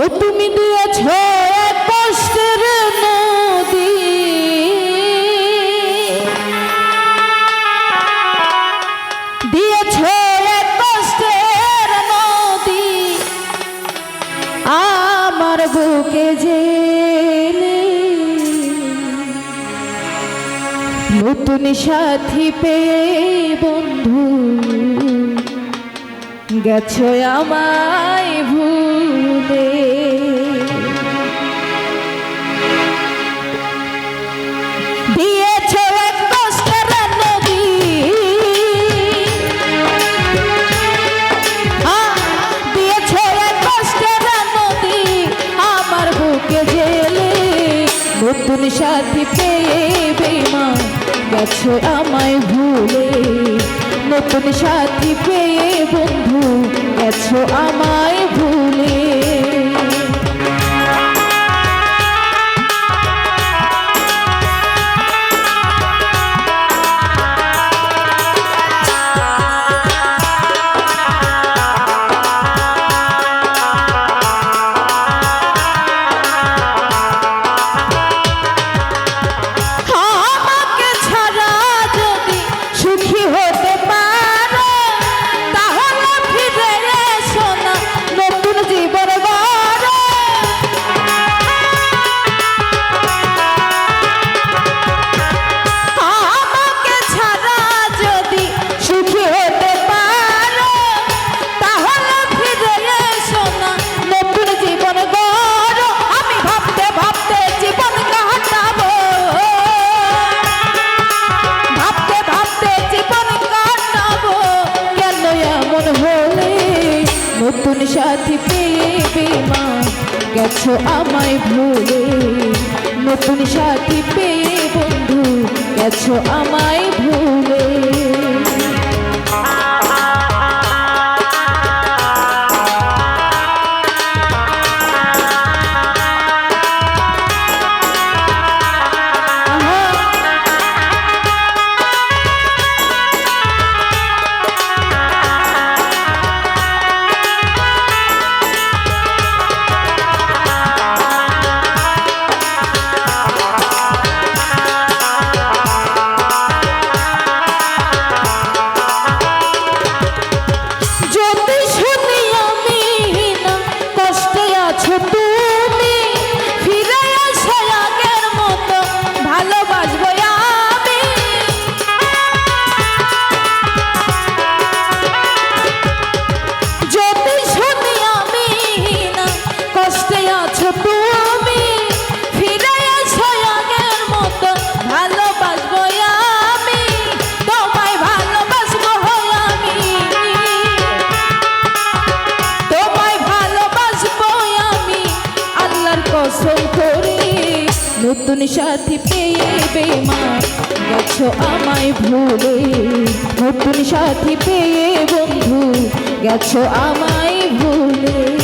ও তুমি দিয়েছ কষ্টের নদী। দিয়েছ কষ্টের নদী। আমার বুকে জেলে নতুন সাথী পেয়ে বন্ধু গেছো আমায় ভুলে। আহ, দিয়েছ নতুন সাথী পেয়ে বেমা গেছো আমায় ভুলে। নতুন সাথী পেয়ে বন্ধু গেছো আমায় ভুলে। সাথী পেয়ে বেমা গেছো আমায় ভুলে। নতুন সাথী পেয়ে বন্ধু। গেছো আমায় ভুলে। নতুন সাথী পেয়ে বেমা গেছো আমায় ভুলে নতুন সাথী পেয়ে বন্ধু। গেছো আমায় ভুলে।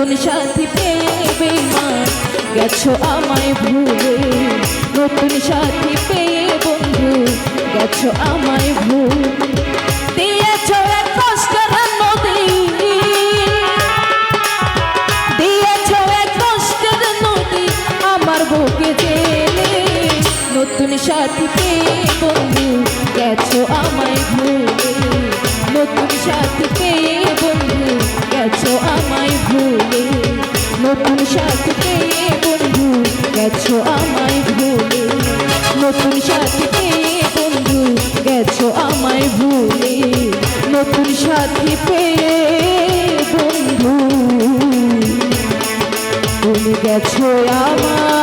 নতুন সাথী পেয়ে গেছো আমায় ভুলে, নতুন সাথী পেয়ে বন্ধু। গেছো আমায় ভুল। আমার নতুন পেয়ে বন্ধু, গেছো আমায় ভুলে। নতুন সাথী নতুন সাথী পেয়ে বন্ধু, গেছো আমায় ভুলে। নতুন সাথী পেয়ে বন্ধু, গেছো আমায় ভুলে। নতুন সাথী পেয়ে বন্ধু, তুমি গেছো আমায়